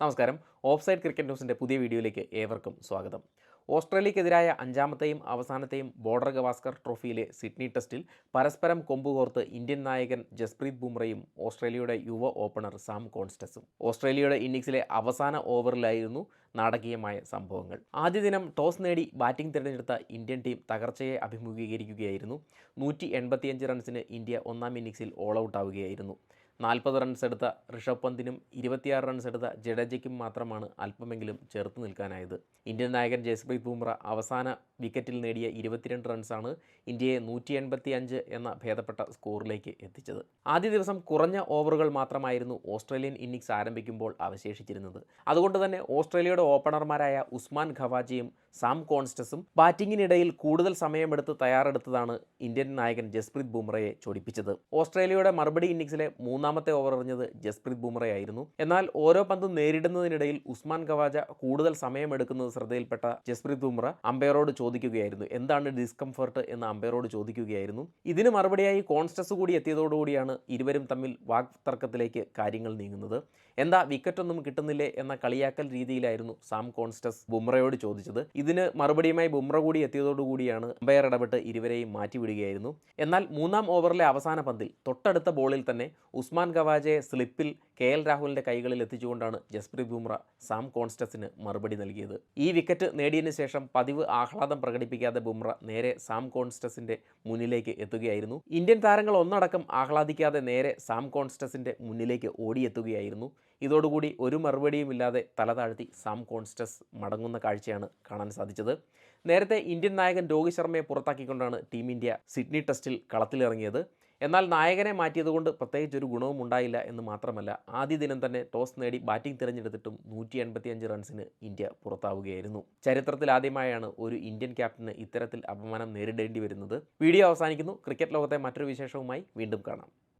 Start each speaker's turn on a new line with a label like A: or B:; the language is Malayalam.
A: നമസ്കാരം. ഓഫ് സൈഡ് ക്രിക്കറ്റ് ന്യൂസിന്റെ പുതിയ വീഡിയോയിലേക്ക് ഏവർക്കും സ്വാഗതം. ഓസ്ട്രേലിയക്കെതിരായ അഞ്ചാമത്തെയും അവസാനത്തെയും ബോർഡർ ഗവാസ്കർ ട്രോഫിയിലെ സിഡ്നി ടെസ്റ്റിൽ പരസ്പരം കൊമ്പുകോർത്ത് ഇന്ത്യൻ നായകൻ ജസ്പ്രീത് ബുംറയും ഓസ്ട്രേലിയയുടെ യുവ ഓപ്പണർ സാം കോൺസ്റ്റസും. ഓസ്ട്രേലിയയുടെ ഇന്നിംഗ്സിലെ അവസാന ഓവറിലായിരുന്നു നാടകീയമായ സംഭവങ്ങൾ. ആദ്യ ദിനം ടോസ് നേടി ബാറ്റിംഗ് തിരഞ്ഞെടുത്ത ഇന്ത്യൻ ടീം തകർച്ചയെ അഭിമുഖീകരിക്കുകയായിരുന്നു. നൂറ്റി റൺസിന് ഇന്ത്യ ഒന്നാം ഇന്നിംഗ്സിൽ ഓൾ ഔട്ട് ആവുകയായിരുന്നു നാൽപ്പത് റൺസ് എടുത്ത ഋഷഭ് പന്തിനും ഇരുപത്തിയാറ് റൺസ് എടുത്ത ജഡേജയ്ക്കും മാത്രമാണ് അല്പമെങ്കിലും ചേർത്ത് നിൽക്കാനായത്. ഇന്ത്യൻ നായകൻ ജസ്പ്രീത് ബുംറ അവസാന വിക്കറ്റിൽ നേടിയ ഇരുപത്തിരണ്ട് റൺസാണ് ഇന്ത്യയെ നൂറ്റി എൺപത്തി അഞ്ച് എന്ന ഭേദപ്പെട്ട സ്കോറിലേക്ക് എത്തിച്ചത്. ആദ്യ ദിവസം കുറഞ്ഞ ഓവറുകൾ മാത്രമായിരുന്നു ഓസ്ട്രേലിയൻ ഇന്നിംഗ്സ് ആരംഭിക്കുമ്പോൾ അവശേഷിച്ചിരുന്നത്. അതുകൊണ്ട് തന്നെ ഓസ്ട്രേലിയയുടെ ഓപ്പണർമാരായ ഉസ്മാൻ ഖവാജിയും സാം കോൺസ്റ്റസും ബാറ്റിങ്ങിനിടയിൽ കൂടുതൽ സമയമെടുത്ത് തയ്യാറെടുത്തതാണ് ഇന്ത്യൻ നായകൻ ജസ്പ്രീത് ബുംറയെ ചൊടിപ്പിച്ചത്. ഓസ്ട്രേലിയയുടെ മറുപടി ഇന്നിംഗ്സിലെ മൂന്നാമത്തെ ഓവർ എറിഞ്ഞത് ജസ്പ്രീത് ബുംറയായിരുന്നു. എന്നാൽ ഓരോ പന്തും നേരിടുന്നതിനിടയിൽ ഉസ്മാൻ ഖവാജ കൂടുതൽ സമയമെടുക്കുന്നത് ശ്രദ്ധയിൽപ്പെട്ട ജസ്പ്രീത് ബുംറ അമ്പയറോട് ചോദിക്കുകയായിരുന്നു. എന്താണ് ഡിസ്കംഫർട്ട് എന്ന് അമ്പയറോട് ചോദിക്കുകയായിരുന്നു. ഇതിന് മറുപടിയായി കോൺസ്റ്റസ് കൂടി എത്തിയതോടുകൂടിയാണ് ഇരുവരും തമ്മിൽ വാക്തർക്കത്തിലേക്ക് കാര്യങ്ങൾ നീങ്ങുന്നത്. എന്താ വിക്കറ്റൊന്നും കിട്ടുന്നില്ലേ എന്ന കളിയാക്കൽ രീതിയിലായിരുന്നു സാം കോൺസ്റ്റസ് ബുംറയോട് ചോദിച്ചത്. ഇതിന് മറുപടിയുമായി ബുംറ കൂടി എത്തിയതോടുകൂടിയാണ് അമ്പയർ ഇടപെട്ട് ഇരുവരെയും മാറ്റിവിടുകയായിരുന്നു. എന്നാൽ മൂന്നാം ഓവറിലെ അവസാന പന്തിൽ തൊട്ടടുത്ത ബോളിൽ തന്നെ ഉസ്മാൻ ഗവാജയെ സ്ലിപ്പിൽ കെ എൽ രാഹുലിന്റെ കൈകളിൽ എത്തിച്ചുകൊണ്ടാണ് ജസ്പ്രീത് ബുംറ സാം കോൺസ്റ്റസിന് മറുപടി നൽകിയത്. ഈ വിക്കറ്റ് നേടിയതിനു ശേഷം പതിവ് ആഹ്ലാദം പ്രകടിപ്പിക്കാതെ ബുംറ നേരെ സാം കോൺസ്റ്റസിന്റെ മുന്നിലേക്ക് എത്തുകയായിരുന്നു. ഇന്ത്യൻ താരങ്ങൾ ഒന്നടക്കം ആഹ്ലാദിക്കാതെ നേരെ സാം കോൺസ്റ്റസിന്റെ മുന്നിലേക്ക് ഓടിയെത്തുകയായിരുന്നു. ഇതോടുകൂടി ഒരു മറുപടിയുമില്ലാതെ തല താഴ്ത്തി സാം കോൺസ്റ്റസ് മടങ്ങുന്ന കാഴ്ചയാണ് കാണാൻ സാധിച്ചത്. നേരത്തെ ഇന്ത്യൻ നായകൻ രോഹിത് ശർമ്മയെ പുറത്താക്കിക്കൊണ്ടാണ് ടീം ഇന്ത്യ സിഡ്നി ടെസ്റ്റിൽ കളത്തിലിറങ്ങിയത്. എന്നാൽ നായകനെ മാറ്റിയതുകൊണ്ട് പ്രത്യേകിച്ച് ഒരു ഗുണവും ഉണ്ടായില്ല എന്ന് മാത്രമല്ല ആദ്യ ദിനം തന്നെ ടോസ് നേടി ബാറ്റിംഗ് തിരഞ്ഞെടുത്തിട്ടും നൂറ്റി എൺപത്തിയഞ്ച് റൺസിന് ഇന്ത്യ പുറത്താവുകയായിരുന്നു. ചരിത്രത്തിൽ ആദ്യമായാണ് ഒരു ഇന്ത്യൻ ക്യാപ്റ്റന് ഇത്തരത്തിൽ അപമാനം നേരിടേണ്ടി വരുന്നത്. വീഡിയോ അവസാനിക്കുന്നു. ക്രിക്കറ്റ് ലോകത്തെ മറ്റൊരു വിശേഷവുമായി വീണ്ടും കാണാം.